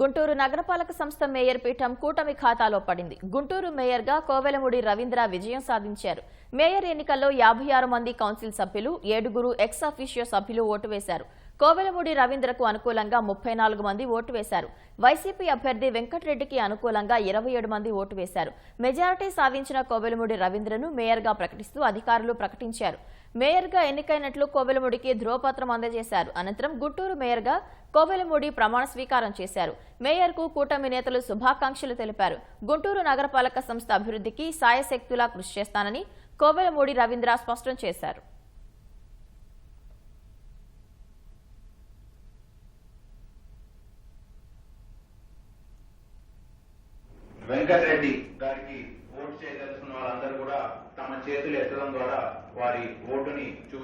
గుంటూరు నగరపాలక సంస్థ మేయర్ పీఠం కూటమి ఖాతాలో పడింది. గుంటూరు మేయర్గా కోవెలముడి రవీంద్ర విజయం సాధించారు. మేయర్ ఎన్నికల్లో యాభై ఆరు మంది కౌన్సిల్ సభ్యులు ఏడుగురు ఎక్స్ అఫీషియో సభ్యులు ఓటు వేశారు. కోవెలముడి రవీంద్రకు అనుకూలంగా ముప్పై నాలుగు మంది ఓటు వేశారు. వైసీపీ అభ్యర్థి వెంకటరెడ్డికి అనుకూలంగా ఇరవై ఏడు మంది ఓటు వేశారు. మెజారిటీ సాధించిన కోవెలముడి రవీంద్రను మేయర్గా ప్రకటిస్తూ అధికారులు ప్రకటించారు. మేయర్గా ఎన్నికైనట్లు కోవెలముడికి ధ్రువపత్రం అందజేశారు. అనంతరం గుంటూరు మేయర్గా కోవెలముడి ప్రమాణ స్వీకారం చేశారు. మేయర్కు కూటమి నేతలు శుభాకాంక్షలు తెలిపారు. గుంటూరు నగరపాలక సంస్థ అభివృద్ధికి సాయశక్తులా కృషి చేస్తానని కోవెలముడి రవీంద్ర స్పష్టం చేశారు. వెంకటరెడ్డి గారికి ఓట్ చేయదలుచుకున్న చేతులు ఎత్తడం ద్వారా వారి ఓటుని చూ